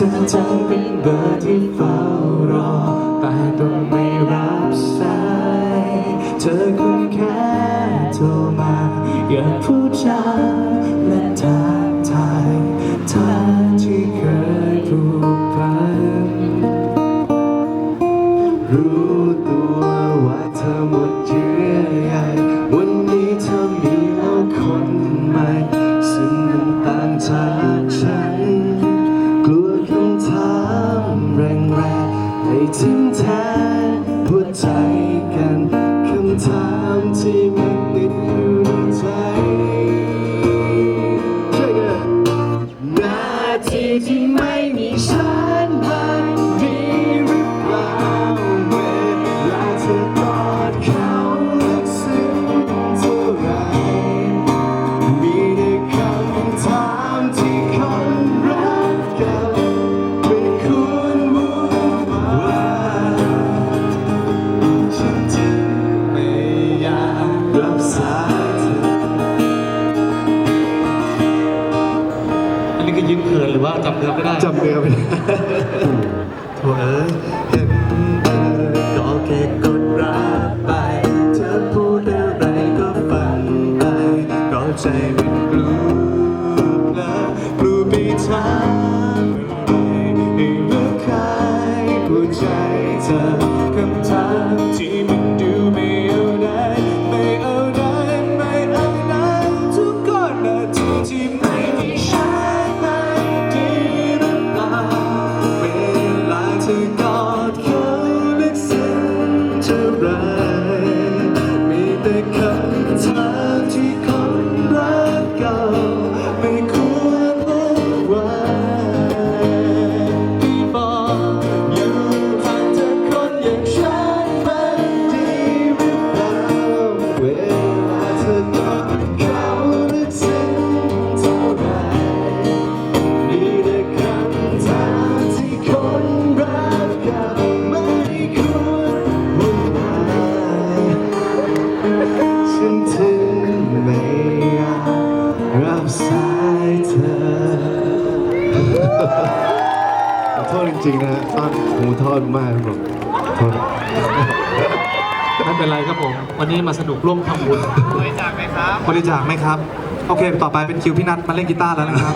จอเธอเป็นเบอร์ที่เฝ้ารอ แต่ต้องไม่รับสาย เธอคงแค่โทรมา อยากพูดจาและทักทายทางที่เคยผูกพันรู้ตัวว่าเธอหมดเยื่อใยวันนี้เธอมีแล้วคนใหม่ ซึ่งมันต่างจากฉัน ให้ทิ้งแทนหัวใจกันคำถามที่มันติดอยู่ในใจ ยิ้มเขินหรือว่าจำเนื้อไม่ได้จำเนื้อไม่ได้โถเอ้ยเห็นเธอก็แค่กดรับไป เธอพูดอะไรก็ฟังไปก็ใจมันกลัวนะกลัวไปถามอะไรให้เอกใครผู้ใจเธอคำถามที่มัน ไรมีแต่ ขอโทษจริงๆนะตอนหูทอดมากครับผมขอโทษไม่เป็นไรครับผม วันนี้มาสนุกร่วมทำบุญบริจาคไหมครับโอเค ต่อไปเป็นคิวพี่นัทมาเล่นกีตาร์แล้วนะครับ